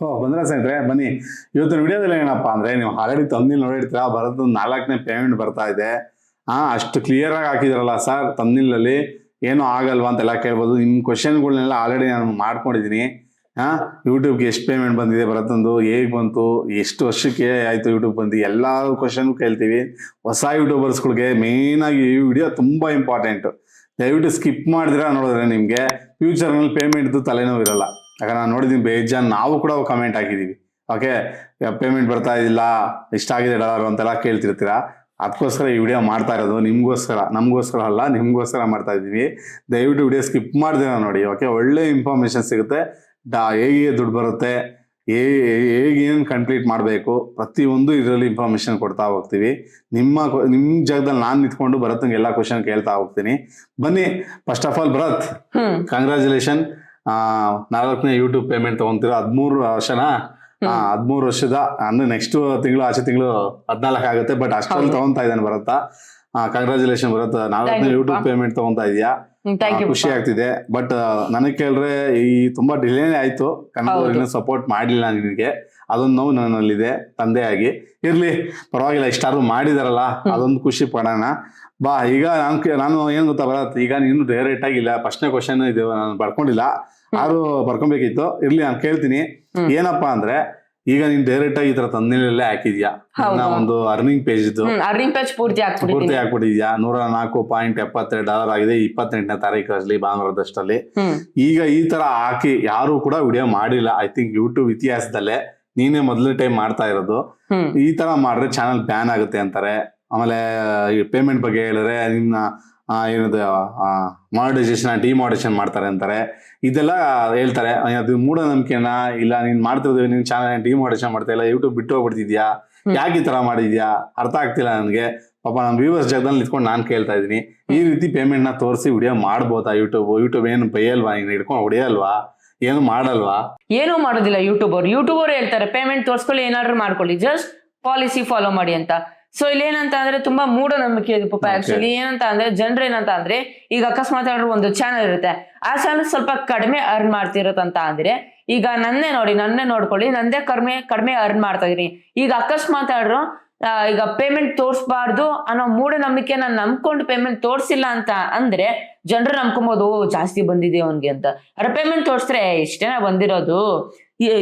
ಓ, ಬಂದ್ರೆ ಸ್ನೇಹಿತರೆ, ಬನ್ನಿ. ಇವತ್ತಿನ ವಿಡಿಯೋದಲ್ಲಿ ಏನಪ್ಪಾ ಅಂದ್ರೆ ನೀವು ಆಲ್ರೆಡಿ ತಂದಿಲ್ಲ ನೋಡಿರ್ತೀರಾ, ಬರೋದು ನಾಲ್ಕನೇ ಪೇಮೆಂಟ್ ಬರ್ತಾ ಇದೆ. ಹಾ ಅಷ್ಟು ಕ್ಲಿಯರ್ ಆಗಿ ಹಾಕಿದ್ರಲ್ಲ ಸರ್ ತಂದಿಲ್ಲಲ್ಲಿ ಏನೂ ಆಗಲ್ವಾ ಅಂತೆಲ್ಲ ಕೇಳ್ಬೋದು. ನಿಮ್ಮ ಕ್ವಶನ್ಗಳನ್ನೆಲ್ಲ ಆಲ್ರೆಡಿ ನಾನು ಮಾಡ್ಕೊಂಡಿದ್ದೀನಿ ಹಾ ಯೂಟ್ಯೂಬ್ಗೆ ಎಷ್ಟು ಪೇಮೆಂಟ್ ಬಂದಿದೆ ಬರತ್ತಂದು, ಹೇಗೆ ಬಂತು, ಎಷ್ಟು ವರ್ಷಕ್ಕೆ ಆಯ್ತು ಯೂಟ್ಯೂಬ್ ಬಂದು ಎಲ್ಲ ಕ್ವಶನ್ ಕೇಳ್ತೀವಿ. ಹೊಸ ಯೂಟ್ಯೂಬರ್ಸ್ಗಳಿಗೆ ಮೇನ್ ಆಗಿ ಈ ವಿಡಿಯೋ ತುಂಬಾ ಇಂಪಾರ್ಟೆಂಟ್ ದಯವಿಟ್ಟು ಸ್ಕಿಪ್ ಮಾಡಿದ್ರೆ ನೋಡಿದ್ರೆ ನಿಮಗೆ ಫ್ಯೂಚರ್ನಲ್ಲಿ ಪೇಮೆಂಟ್ದು ತಲೆನೋವು ಇರಲ್ಲ ಯಾಕಂದ್ರೆ ನಾನು ನೋಡಿದ್ದೀನಿ ಬೇಜಾನ್ ನಾವು ಕೂಡ ಕಮೆಂಟ್ ಹಾಕಿದೀವಿ. ಓಕೆ ಪೇಮೆಂಟ್ ಬರ್ತಾ ಇದಿಲ್ಲ ಇಷ್ಟಾಗಿದೆ ಡಾಲರ್ ಅಂತೆಲ್ಲ ಕೇಳ್ತಿರ್ತೀರ? ಅದಕ್ಕೋಸ್ಕರ ಈ ವಿಡಿಯೋ ಮಾಡ್ತಾ ಇರೋದು ನಿಮಗೋಸ್ಕರ ನಮಗೋಸ್ಕರ ಅಲ್ಲ ನಿಮಗೋಸ್ಕರ ಮಾಡ್ತಾ ಇದ್ದೀವಿ. ದಯವಿಟ್ಟು ವಿಡಿಯೋ ಸ್ಕಿಪ್ ಮಾಡ್ದಿರ ನೋಡಿ ಓಕೆ ಒಳ್ಳೆ ಇನ್ಫಾರ್ಮೇಶನ್ ಸಿಗುತ್ತೆ ಡಾ ಹೇಗೆ ದುಡ್ಡು ಬರುತ್ತೆ ಹೇ ಹೇಗೆ ಏನು ಕಂಪ್ಲೀಟ್ ಮಾಡಬೇಕು ಪ್ರತಿಯೊಂದು ಇದರಲ್ಲಿ ಇನ್ಫಾರ್ಮೇಶನ್ ಕೊಡ್ತಾ ಹೋಗ್ತೀವಿ. ನಿಮ್ಮ ನಿಮ್ಮ ಜಾಗದಲ್ಲಿ ನಾನು ನಿಂತ್ಕೊಂಡು ಭರತ್ಗೆ ಎಲ್ಲ ಕ್ವಶನ್ ಕೇಳ್ತಾ ಹೋಗ್ತೀನಿ. ಬನ್ನಿ first of all Bharath congratulation ನಾಲ್ಕನೇ ಯೂಟ್ಯೂಬ್ ಪೇಮೆಂಟ್ ತಗೊಂತೀರ? ಹದಿಮೂರು ವರ್ಷನ? ಹದಿಮೂರು ವರ್ಷದ ಅಂದ್ರೆ ನೆಕ್ಸ್ಟ್ ತಿಂಗಳು ಆಚೆ ತಿಂಗಳು ಹದಿನಾಲ್ಕು ಆಗುತ್ತೆ ಬಟ್ ಅಷ್ಟರಲ್ಲಿ ತಗೊಂತ ಇದ್ದಾನೆ ಬರತ್ತಾ ಕಂಗ್ರಾಚುಲೇಷನ್ ಬರತ್ತ ನಾಲ್ಕನೇ ಯೂಟ್ಯೂಬ್ ಪೇಮೆಂಟ್ ತಗೊಂತಾ ಇದೆಯಾ ಖುಷಿ ಆಗ್ತಿದೆ ಬಟ್ ನನಗೆ ಕೇಳ್ರೆ ಈ ತುಂಬಾ ಡಿಲೇನೇ ಆಯ್ತು. ಕನ್ನಡ ಸಪೋರ್ಟ್ ಮಾಡಲಿಲ್ಲ ನಿನಗೆ. ಅದೊಂದು ನೋವು ನನ್ನಲ್ಲಿದೆ ತಂದೆಯಾಗಿ. ಇರ್ಲಿ ಪರವಾಗಿಲ್ಲ ಇಷ್ಟಾದ್ರು ಮಾಡಿದಾರಲ್ಲ ಅದೊಂದು ಖುಷಿ ಪಡೋಣ. ಬಾ ಈಗ ನಾನು ನಾನು ಏನ್ ಗೊತ್ತಾ ಬರತ್ ಈಗ ನೀನು ಡೈರೆಕ್ಟ್ ಆಗಿಲ್ಲ ಫಸ್ಟ್ನೇ ಕ್ವಶನ್ ಇದು ನಾನು ಬರ್ಕೊಂಡಿಲ್ಲ ಆದ್ರೂ ಬರ್ಕೊಬೇಕಿತ್ತು. ಇರ್ಲಿ ನಾನು ಕೇಳ್ತೀನಿ. ಏನಪ್ಪಾ ಅಂದ್ರೆ ಈಗ ನೀನ್ ಡೈರೆಕ್ಟ್ ಆಗಿ ಈ ತರ ತಂದಿನಲ್ಲೇ ಹಾಕಿದ್ಯಾ? ಒಂದು ಅರ್ನಿಂಗ್ ಪೇಜ್ ಇದ್ದು ಅರ್ನಿಂಗ್ ಪೇಜ್ ಪೂರ್ತಿ ಪೂರ್ತಿ ಹಾಕ್ಬಿಟ್ಟಿದ್ಯಾ? ನೂರ ನಾಲ್ಕು ಪಾಯಿಂಟ್ ಎಪ್ಪತ್ತೆರಡು ಡಾಲರ್ ಆಗಿದೆ ಇಪ್ಪತ್ತೆಂಟನೇ ತಾರೀಕಲ್ಲಿ ಭಾನುವಾರದಷ್ಟಲ್ಲಿ ಹ್ಮ್. ಈಗ ಈ ತರ ಹಾಕಿ ಯಾರು ಕೂಡ ವಿಡಿಯೋ ಮಾಡಿಲ್ಲ. ಐ ಥಿಂಕ್ ಯೂಟ್ಯೂಬ್ ಇತಿಹಾಸದಲ್ಲೇ ನೀನೇ ಮೊದಲನೇ ಟೈಮ್ ಮಾಡ್ತಾ ಇರೋದು. ಈ ತರ ಮಾಡಿದ್ರೆ ಚಾನಲ್ ಬ್ಯಾನ್ ಆಗುತ್ತೆ ಅಂತಾರೆ. ಆಮೇಲೆ ಪೇಮೆಂಟ್ ಬಗ್ಗೆ ಹೇಳಿದ್ರೆ ನಿನ್ನ ಆ, ಏನದು ಡಿ ಡಿಮಾನಿಟೈಸೇಷನ್ ಮಾಡ್ತಾರೆ ಅಂತಾರೆ. ಇದೆಲ್ಲ ಹೇಳ್ತಾರೆ ಅದು ಮೂಢನಂಬಿಕೆನ? ಇಲ್ಲ ನೀನ್ ಮಾಡ್ತಿರೋದು ನಿನ್ ಚಾನಲ್ ಡಿಮಾನಿಟೈಸೇಷನ್ ಮಾಡ್ತಾ ಇಲ್ಲ ಯೂಟ್ಯೂಬ್ ಬಿಟ್ಟು ಹೋಗ್ಬಿಡ್ತಿದ್ಯಾ. ಯಾಕೆ ಈ ತರ ಮಾಡಿದ್ಯಾ? ಅರ್ಥ ಆಗ್ತಿಲ್ಲ ನನಗೆ. ಪಾಪ ನಮ್ಮ ವ್ಯೂವರ್ಸ್ ಜಾಗದಲ್ಲಿ ನಿಂತ್ಕೊಂಡು ನಾನು ಕೇಳ್ತಾ ಇದ್ದೀನಿ. ಈ ರೀತಿ ಪೇಮೆಂಟ್ನ ತೋರಿಸಿ ವಿಡಿಯೋ ಮಾಡ್ಬೋದಾ ಯೂಟ್ಯೂಬ್ ಯೂಟ್ಯೂಬ್ ಏನು ಬೈಯಲ್ವಾ? ನೀನು ಹಿಡ್ಕೊಂಡು ಹೊಡಿಯಲ್ವಾ? ಏನು ಮಾಡಲ್ವಾ? ಏನೂ ಮಾಡೋದಿಲ್ಲ ಯೂಟ್ಯೂಬ್ ಅವ್ರು. ಯೂಟ್ಯೂಬ್ ಅವ್ರು ಹೇಳ್ತಾರೆ ಪೇಮೆಂಟ್ ತೋರಿಸ್ಕೊಳ್ಳಿ ಏನಾದ್ರು ಮಾಡ್ಕೊಳ್ಳಿ. ಜಸ್ಟ್ ಪಾಲಿಸಿ ಫಾಲೋ ಮಾಡಿ ಅಂತ. ಸೊ ಇಲ್ಲಿ ಏನಂತ ಅಂದ್ರೆ ತುಂಬಾ ಮೂಢನಂಬಿಕೆ ಇದು ಪಾಪ Okay. ಆಕ್ಚುಲಿ ಏನಂತ ಅಂದ್ರೆ ಜನರು ಏನಂತ ಅಂದ್ರೆ ಈಗ ಅಕಸ್ಮಾತ್ ಏನಾದ್ರು ಒಂದು ಚಾನಲ್ ಇರುತ್ತೆ. ಆ ಚಾನಲ್ ಸ್ವಲ್ಪ ಕಡಿಮೆ ಅರ್ನ್ ಮಾಡ್ತಿರತ್ತಂತ ಅಂದ್ರೆ ಈಗ ನನ್ನೇ ನೋಡಿ ನನ್ನೇ ನೋಡ್ಕೊಳ್ಳಿ ನಂದೇ ಕಡಿಮೆ ಕಡಿಮೆ ಅರ್ನ್ ಮಾಡ್ತಾ ಇದೀನಿ. ಈಗ ಅಕಸ್ಮಾತ್ ಆದ್ರೂ ಈಗ ಪೇಮೆಂಟ್ ತೋರ್ಸ್ಬಾರ್ದು ಅನ್ನೋ ಮೂಢನಂಬಿಕೆ ನಾನು ನಂಬ್ಕೊಂಡು ಪೇಮೆಂಟ್ ತೋರಿಸಿಲ್ಲ ಅಂತ ಅಂದ್ರೆ ಜನರು ನಂಬ್ಕೊಬೋದು "ಓ, ಜಾಸ್ತಿ ಬಂದಿದೆ ಅವನ್ಗೆ ಅಂತ. ಅರೆ ಪೇಮೆಂಟ್ ತೋರಿಸ್ರೆ ಇಷ್ಟೇನ ಬಂದಿರೋದು?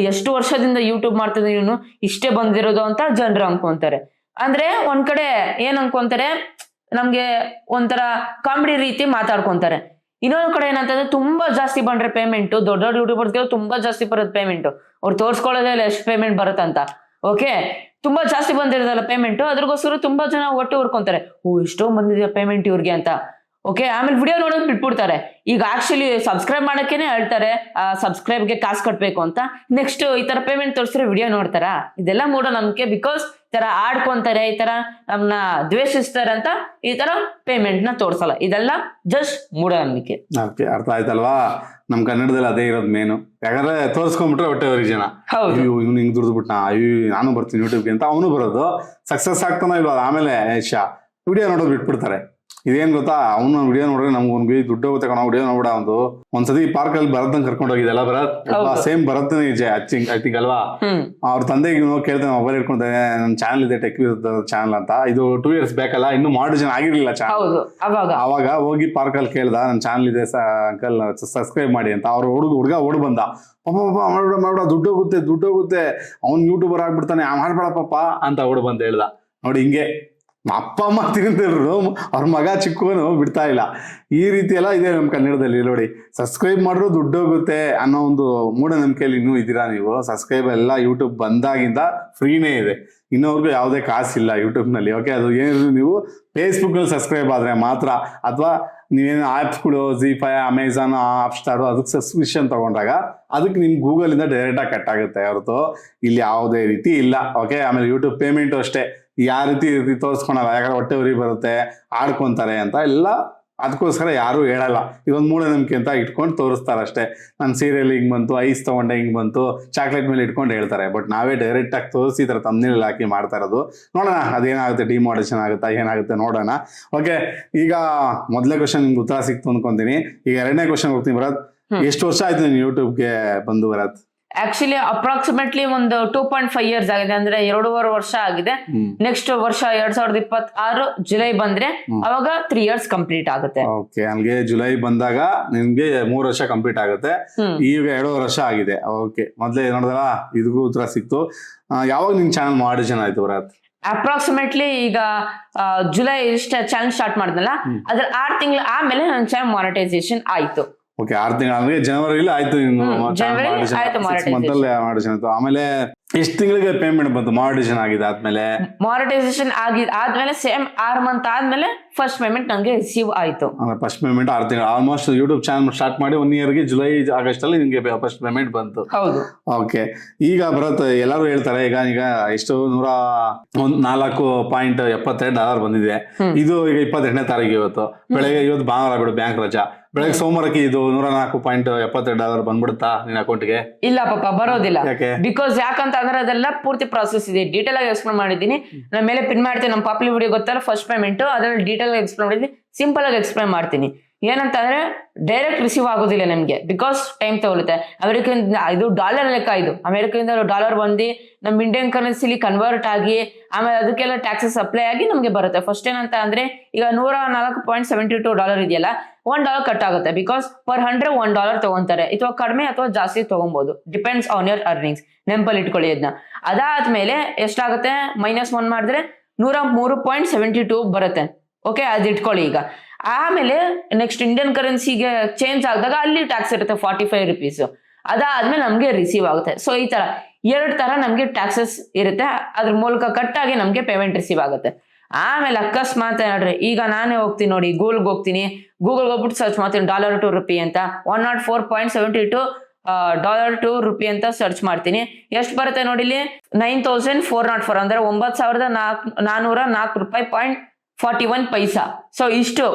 ಎಷ್ಟು ವರ್ಷದಿಂದ ಯೂಟ್ಯೂಬ್ ಮಾಡ್ತಿದ್ದೆ ಇವನು ಇಷ್ಟೇ ಬಂದಿರೋದು ಅಂತ ಜನರು ಅನ್ಕೊಂತಾರೆ ಅಂದ್ರೆ ಒಂದ್ ಕಡೆ ಏನ್ ಅನ್ಕೊಂತಾರೆ, ನಮ್ಗೆ ಒಂಥರ ಕಾಮಿಡಿ ರೀತಿ ಮಾತಾಡ್ಕೊಂತಾರೆ. ಇನ್ನೊಂದ್ ಕಡೆ ಏನಂತಂದ್ರೆ ತುಂಬಾ ಜಾಸ್ತಿ ಬಂದ್ರೆ ಪೇಮೆಂಟ್ ದೊಡ್ಡ ದೊಡ್ಡ ಯೂಟ್ಯೂಬರ್ಸ್ಗೆಲ್ಲ ತುಂಬಾ ಜಾಸ್ತಿ ಬರುತ್ತೆ ಪೇಮೆಂಟ್ ಅವ್ರು ತೋರ್ಸ್ಕೊಳ್ಳೋದೇ ಎಷ್ಟು ಪೇಮೆಂಟ್ ಬರುತ್ತಂತ. ಓಕೆ ತುಂಬಾ ಜಾಸ್ತಿ ಬಂದಿರೋದಲ್ಲ ಪೇಮೆಂಟ್ ಅದ್ರಗೋಸ್ಕರ ತುಂಬಾ ಜನ ಒಟ್ಟು ಹುರ್ಕೊಂತಾರೆ. ಓ, ಎಷ್ಟೋ ಬಂದಿದೆ ಪೇಮೆಂಟ್ ಇವ್ರಿಗೆ ಅಂತ. ಓಕೆ ಆಮೇಲೆ ವಿಡಿಯೋ ನೋಡೋದು ಬಿಟ್ಬಿಡ್ತಾರೆ. ಈಗ ಆಕ್ಚುಲಿ ಸಬ್ಸ್ಕ್ರೈಬ್ ಮಾಡಕ್ಕೇನೆ ಹೇಳ್ತಾರೆ ಸಬ್ಸ್ಕ್ರೈಬ್ಗೆ ಕಾಸು ಕಟ್ಟಬೇಕು ಅಂತ. ನೆಕ್ಸ್ಟ್ ಈ ತರ ಪೇಮೆಂಟ್ ತೋರಿಸಿದ್ರೆ ವಿಡಿಯೋ ನೋಡ್ತಾರಾ? ಇದೆಲ್ಲ ಮೂಢನಂಬಿಕೆ ಬಿಕಾಸ್ ತರ ಆಡ್ಕೊಂತಾರೆ ಈ ತರ ನಮ್ನ ದ್ವೇಷಿಸ್ತಾರೆ ಅಂತ ಈ ತರ ಪೇಮೆಂಟ್ನ ತೋರ್ಸಲ್ಲ. ಇದೆಲ್ಲ ಜಸ್ಟ್ ಮೂಢನಂಬಿಕೆ. ಅರ್ಥ ಆಯ್ತಲ್ವಾ? ನಮ್ ಕನ್ನಡದಲ್ಲಿ ಅದೇ ಇರೋದು ಮೇನು ಯಾಕಂದ್ರೆ ತೋರಿಸ್ಕೊಂಡ್ಬಿಟ್ರೆ ಹೊಟ್ಟೆ ಅವ್ರಿಗೆ ಜನ. ಅಯ್ಯೋ ಇವ್ನು ಹಿಂಗ್ ದುಡ್ದು ಅಯ್ಯೋ ನಾನು ಬರ್ತೀನಿ ಯೂಟ್ಯೂಬ್ಗೆ ಅಂತ ಅವನು ಬರೋದು. ಸಕ್ಸಸ್ ಆಗ್ತಾನೋ ಇಲ್ವಾ ಆಮೇಲೆ ಶಾ ವಿಡಿಯೋ ನೋಡೋದು ಬಿಟ್ಬಿಡ್ತಾರೆ. ಇದೇನ್ ಗೊತ್ತಾ? ಅವನು ವಿಡಿಯೋ ನೋಡ್ರೆ ನಮ್ಗೆ ಬಿ ದುಡ್ಡು ಹೋಗುತ್ತೆ ಕಣ ವಿಡಿಯೋ ನೋಡ ಒಂದು ಒಂದ್ಸತಿ ಪಾರ್ಕ್ ಅಲ್ಲಿ ಭರತ್? ಕರ್ಕೊಂಡು ಹೋಗಿದ್ದಲ್ಲ Bharath. Same Bharath I think ಅಲ್ವಾ? ಅವ್ರ ತಂದೆಗೆ ಕೇಳ್ತಾನೆ ಮೊಬೈಲ್ ಇಟ್ಕೊಂತಾನೆ ನನ್ನ ಚಾನಲ್ ಇದೆ ಟೆಕ್ ಚಾನಲ್ ಅಂತ ಇದು ಟೂ ಇಯರ್ಸ್ ಬೇಕಲ್ಲ ಇನ್ನು ಮಾಡಿಜನ್ ಆಗಿರ್ಲಿಲ್ಲ ಚಾನಲ್ ಅವಾಗ. ಹೋಗಿ ಪಾರ್ಕ್ ಅಲ್ಲಿ ಕೇಳ್ದ ನನ್ನ ಚಾನಲ್ ಇದೆ ಅಂಕಲ್ ಸಬ್ಸ್ಕ್ರೈಬ್ ಮಾಡಿ ಅಂತ. ಅವ್ರ ಹುಡುಗ ಹುಡುಗ ಓಡ್ ಬಂದ. ಪಾಪ ಪಾಪ ಮಾಡ್ಬೇಡ ಮಾಡ್ಬೇಡ ದುಡ್ಡು ಹೋಗುತ್ತೆ ದುಡ್ಡು ಹೋಗುತ್ತೆ. ಅವ್ನ್ ಯೂಟ್ಯೂಬರ್ ಆಗ್ಬಿಡ್ತಾನೆ ಆ ಮಾಡ್ಬೇಡ ಪಾಪ ಅಂತ ಓಡ್ ಬಂದ ಹೇಳ್ದ. ನೋಡಿ ಹಿಂಗೆ. ಅಪ್ಪ ಅಮ್ಮ ತಿಂತಿದ್ರು ಅವ್ರ ಮಗ ಚಿಕ್ಕವನು ಬಿಡ್ತಾ ಇಲ್ಲ. ಈ ರೀತಿ ಎಲ್ಲ ಇದೆ ನಮ್ಮ ಕನ್ನಡದಲ್ಲಿ ನೋಡಿ. ಸಬ್ಸ್ಕ್ರೈಬ್ ಮಾಡಿದ್ರು ದುಡ್ಡು ಹೋಗುತ್ತೆ ಅನ್ನೋ ಒಂದು ಮೂಢನಂಬಿಕೆಯಲ್ಲಿ ಇನ್ನೂ ಇದ್ದೀರಾ ನೀವು? ಸಬ್ಸ್ಕ್ರೈಬ್ ಎಲ್ಲ ಯೂಟ್ಯೂಬ್ ಬಂದಾಗಿಂದ ಫ್ರೀನೇ ಇದೆ. ಇನ್ನೋರ್ಗು ಯಾವುದೇ ಕಾಸಿಲ್ಲ ಯೂಟ್ಯೂಬ್ನಲ್ಲಿ ಓಕೆ ಅದು ಏನಿದ್ರು ನೀವು ಫೇಸ್ಬುಕ್ನಲ್ಲಿ ಸಬ್ಸ್ಕ್ರೈಬ್ ಆದರೆ ಮಾತ್ರ, ಅಥವಾ ನೀವೇನು ಆ್ಯಪ್ಸ್ಗಳು ಜಿ ಫೈ ಅಮೆಝಾನ್ ಆಪ್ ಸ್ಟಾರು ಅದಕ್ಕೆ ಸಬ್ಸ್ಕ್ರಿಪ್ಷನ್ ತಗೊಂಡಾಗ ಅದಕ್ಕೆ ನಿಮ್ಗೆ ಗೂಗಲಿಂದ ಡೈರೆಕ್ಟಾಗಿ ಕಟ್ ಆಗುತ್ತೆ ಹೊರತು. ಇಲ್ಲಿ ಯಾವುದೇ ರೀತಿ ಇಲ್ಲ ಓಕೆ ಆಮೇಲೆ ಯೂಟ್ಯೂಬ್ ಪೇಮೆಂಟು ಅಷ್ಟೇ. ಯಾವ ರೀತಿ ರೀತಿ ತೋರಿಸ್ಕೊಳಲ್ಲ ಯಾಕಂದ್ರೆ ಹೊಟ್ಟೆ ಉರಿ ಬರುತ್ತೆ ಆಡ್ಕೊಂತಾರೆ ಅಂತ ಎಲ್ಲ ಅದಕ್ಕೋಸ್ಕರ ಯಾರು ಹೇಳಲ್ಲ. ಇದೊಂದು ಮೂಢನಂಬಿಕೆ ಅಂತ ಇಟ್ಕೊಂಡು ತೋರಿಸ್ತಾರೆ ಅಷ್ಟೇ. ನನ್ನ ಸೀರಿಯಲ್ ಹಿಂಗೆ ಬಂತು ಐಸ್ ತಗೊಂಡೆ ಹಿಂಗೆ ಬಂತು ಚಾಕ್ಲೇಟ್ ಮೇಲೆ ಇಟ್ಕೊಂಡು ಹೇಳ್ತಾರೆ. ಬಟ್ ನಾವೇ ಡೈರೆಕ್ಟ್ ಆಗಿ ತೋರಿಸಿ ಈ ಥರ ತಮ್ಮನೇಲಿ ಹಾಕಿ ಮಾಡ್ತಾ ಇರೋದು. ನೋಡೋಣ ಅದೇನಾಗುತ್ತೆ ಡಿಮಾಡೇಷನ್ ಆಗುತ್ತಾ ಏನಾಗುತ್ತೆ ನೋಡೋಣ. ಓಕೆ ಈಗ ಮೊದಲೇ ಕ್ವಶನ್ ನಿಮ್ಗೆ ಉತ್ತರ ಸಿಕ್ತು ಅನ್ಕೊಂತೀನಿ. ಈಗ ಎರಡನೇ ಕ್ವಶನ್ ಹೋಗ್ತೀನಿ ಭರತ್. ಹ್ಮ್. ಎಷ್ಟು ವರ್ಷ ಆಯ್ತು ನೀನು ಯೂಟ್ಯೂಬ್ಗೆ ಬಂದು ಬರತ್ ಆಕ್ಚುಲಿ ಅಪ್ರಾಕ್ಸಿಮೇಟ್ಲಿ ಒಂದು ಟೂ ಪಾಯಿಂಟ್ ಫೈವ್ ಇಯರ್ಸ್ ಆಗಿದೆ. ಅಂದ್ರೆ ಎರಡೂವರೆ ವರ್ಷ ಆಗಿದೆ. ನೆಕ್ಸ್ಟ್ ವರ್ಷ ಎರಡ್ ಸಾವಿರದ ಇಪ್ಪತ್ತಾರು ಜುಲೈ ಬಂದ್ರೆ ಅವಾಗ ತ್ರೀ ಇಯರ್ಸ್ ಕಂಪ್ಲೀಟ್ ಆಗುತ್ತೆ. ಓಕೆ ಅಲ್ಲಿಗೆ ಜುಲೈ ಬಂದಾಗ ನಿಮ್ಗೆ ಮೂರು ವರ್ಷ ಕಂಪ್ಲೀಟ್ ಆಗುತ್ತೆ. ಈಗ ಎರಡು ವರ್ಷ ಆಗಿದೆ. ಓಕೆ ಮೊದ್ಲೇ ನೋಡಿದಲ್ಲ ಇದಕ್ಕೂ ಉತ್ತರ ಸಿಕ್ತು. ಯಾವಾಗ ನಿಮ್ ಚಾನಲ್ ಜನ ಆಯ್ತು ಬರತ್ ಅಪ್ರಾಕ್ಸಿಮೇಟ್ಲಿ ಈಗ ಜುಲೈ ಇಷ್ಟ ಚಾನಲ್ ಸ್ಟಾರ್ಟ್ ಮಾಡಿದ್ನಲ್ಲ. ಅದ್ರ ಆರ್ ತಿಂಗಳ ಆಮೇಲೆ ನನ್ನ ಚಾನಲ್ ಮಾನಿಟೈಸೇಷನ್ ಆಯ್ತು. ಓಕೆ ಆರ್ ತಿಂಗಳ ಅಂದ್ರೆ ಜನವರಿಲಿ ಆಯ್ತು ಆಯ್ತು ಮಂತ್ ಅಲ್ಲಿ ಮಾಡಿಷನ್ ಆಯ್ತು ಆಮೇಲೆ ಎಷ್ಟು ತಿಂಗಳಿಗೆ ಪೇಮೆಂಟ್ ಬಂತು? ಮಾಡಿಷನ್ ಆಗಿದೆ ಆದ್ಮೇಲೆ? ಮಾನಿಟೈಸೇಷನ್ ಆಗಿದೆ ಆದ್ಮೇಲೆ ಸೇಮ್ ಆರ್ ಮಂತ್ ಆದ್ಮೇಲೆ ಫಸ್ಟ್ ಪೇಮೆಂಟ್ ನಂಗೆ ರಿಸೀವ್ ಆಯ್ತು. ಅಂದ್ರೆ ಫಸ್ಟ್ ಪೇಮೆಂಟ್ ಆರ್ ತಿಂಗಳು ಆಲ್ಮೋಸ್ಟ್ ಯೂಟ್ಯೂಬ್ ಚಾನಲ್ ಸ್ಟಾರ್ಟ್ ಮಾಡಿ ಒನ್ ಇಯರ್ಗೆ ಜುಲೈ ಆಗಸ್ಟ್ ಅಲ್ಲಿ ನಿಮ್ಗೆ ಫಸ್ಟ್ ಪೇಮೆಂಟ್ ಬಂತು. ಹೌದು. ಓಕೆ ಈಗ ಬರತ್ ಎಲ್ಲರೂ ಹೇಳ್ತಾರೆ ಈಗ ಈಗ ಎಷ್ಟು ನೂರ ಒಂದ್ ನಾಲ್ಕು ಪಾಯಿಂಟ್ ಎಪ್ಪತ್ತೆರಡು ಡಾಲರ್ ಬಂದಿದೆ. ಇದು ಈಗ ಇಪ್ಪತ್ತೆಂಟನೇ ತಾರೀಕು ಇವತ್ತು. ಬೆಳಗ್ಗೆ ಇವತ್ತು ಭಾನುವಾರ ಬಿಡು ಬ್ಯಾಂಕ್ ರಜಾ. ಬೆಳಗ್ಗೆ ಸೋಮವಾರಕ್ಕೆ ಇದು ನೂರ ನಾಲ್ಕು ಪಾಯಿಂಟ್ ಎಪ್ಪತ್ತೆರಡು ಡಾಲರ್ ಬಂದ್ಬಿಡುತ್ತಾ ನಿನ್ನ ಅಕೌಂಟ್ಗೆ? ಇಲ್ಲ ಪಾಪ ಬರೋದಿಲ್ಲ. ಯಾಕೆ? ಬಿಕಾಸ್ ಯಾಕಂತ ಅಂದ್ರೆ ಅದೆಲ್ಲ ಪೂರ್ತಿ ಪ್ರಾಸೆಸ್ ಇದೆ. ಡೀಟೇಲ್ ಆಗಿ ಎಕ್ಸ್ಪ್ಲೇನ್ ಮಾಡಿದ್ದೀನಿ. ನಾನು ಮೇಲೆ ಪಿನ್ ಮಾಡ್ತೀನಿ. ನಮ್ಮ ಪಾಪ್ಲಿ ವಿಡಿಯೋ ಗೊತ್ತಲ್ಲ? ಫಸ್ಟ್ ಪೇಮೆಂಟ್ ಅದ್ರಲ್ಲಿ ಡೀಟೇಲ್ ಆಗಿ ಎಕ್ಸ್ಪ್ಲೇನ್ ಮಾಡಿದ್ದೀನಿ. ಸಿಂಪಲ್ ಆಗಿ ಎಕ್ಸ್ಪ್ಲೇನ್ ಮಾಡ್ತೀನಿ. ಏನಂತ ಅಂದ್ರೆ ಡೈರೆಕ್ಟ್ ರಿಸೀವ್ ಆಗೋದಿಲ್ಲ ನಿಮಗೆ. ಬಿಕಾಸ್ ಟೈಮ್ ತಗೊಳುತ್ತೆ. ಅಮೆರಿಕದಿಂದ ಇದು ಡಾಲರ್ ಲೆಕ್ಕ ಇದು. ಅಮೆರಿಕದಿಂದ ಡಾಲರ್ ಬಂದು ನಮ್ಮ ಇಂಡಿಯನ್ ಕರೆನ್ಸಿಲಿ ಕನ್ವರ್ಟ್ ಆಗಿ ಆಮೇಲೆ ಅದಕ್ಕೆಲ್ಲ ಟ್ಯಾಕ್ಸಸ್ ಅಪ್ಲೈ ಆಗಿ ನಮಗೆ ಬರುತ್ತೆ. ಫಸ್ಟ್ ಏನಂತ ಅಂದ್ರೆ ಈಗ ನೂರ ನಾಲ್ಕು ಪಾಯಿಂಟ್ ಸೆವೆಂಟಿ ಟು ಡಾಲರ್ ಇದೆಯಲ್ಲ ಒನ್ ಡಾಲರ್ ಕಟ್ ಆಗುತ್ತೆ because per hundred one dollar ತಗೊಂತಾರೆ. ಅಥವಾ ಕಡಿಮೆ ಅಥವಾ ಜಾಸ್ತಿ ತಗೊಬಹುದು ಡಿಪೆಂಡ್ಸ್ ಆನ್ ಯರ್ ಅರ್ನಿಂಗ್ಸ್ ನೆಂಪಲ್ಲಿ ಇಟ್ಕೊಳ್ಳಿ ಇದನ್ನ ಅದಾದ್ಮೇಲೆ ಎಷ್ಟಾಗುತ್ತೆ? ಮೈನಸ್ ಒನ್ ಮಾಡಿದ್ರೆ ನೂರ ಮೂರು ಪಾಯಿಂಟ್ ಸೆವೆಂಟಿ ಟೂ ಬರುತ್ತೆ. ಓಕೆ ಅದು ಇಟ್ಕೊಳ್ಳಿ ಈಗ. ಆಮೇಲೆ ನೆಕ್ಸ್ಟ್ ಇಂಡಿಯನ್ ಕರೆನ್ಸಿಗೆ ಚೇಂಜ್ ಆದಾಗ ಅಲ್ಲಿ ಟ್ಯಾಕ್ಸ್ ಇರುತ್ತೆ ಫಾರ್ಟಿ ಫೈವ್ ರುಪೀಸ್ ಅದಾದ್ಮೇಲೆ ನಮಗೆ ರಿಸೀವ್ ಆಗುತ್ತೆ. ಸೊ ಈ ತರ ಎರಡು ತರ ನಮಗೆ ಟ್ಯಾಕ್ಸಸ್ ಇರುತ್ತೆ. ಅದ್ರ ಮೂಲಕ ಕಟ್ ಆಗಿ ನಮಗೆ ಪೇಮೆಂಟ್ ರಿಸೀವ್ ಆಗುತ್ತೆ. ಆಮೇಲೆ ಅಕಸ್ಮಾತ್ ನೋಡ್ರಿ, ಈಗ ನಾನೇ ಹೋಗ್ತೀನಿ ನೋಡಿ ಗೂಗಲ್ಗೆ ಹೋಗ್ತೀನಿ. ಗೂಗಲ್ಗೆ ಹೋಗ್ಬಿಟ್ಟು ಸರ್ಚ್ ಮಾಡ್ತೀನಿ ಡಾಲರ್ ಟು ರುಪಿ ಅಂತ. One not four point seventy two dollar to rupee ಅಂತ ಸರ್ಚ್ ಮಾಡ್ತೀನಿ. ಎಷ್ಟು ಬರುತ್ತೆ ನೋಡಿ ಇಲ್ಲಿ nine thousand four not four ಅಂದ್ರೆ ಒಂಬತ್ತು ಸಾವಿರದ ನಾಲ್ಕು ನಾನೂರ ನಾಲ್ಕು ರೂಪಾಯಿ ಪಾಯಿಂಟ್ ಫಾರ್ಟಿ ಒನ್ ಪೈಸಾ. ಸೊ ಇಷ್ಟು.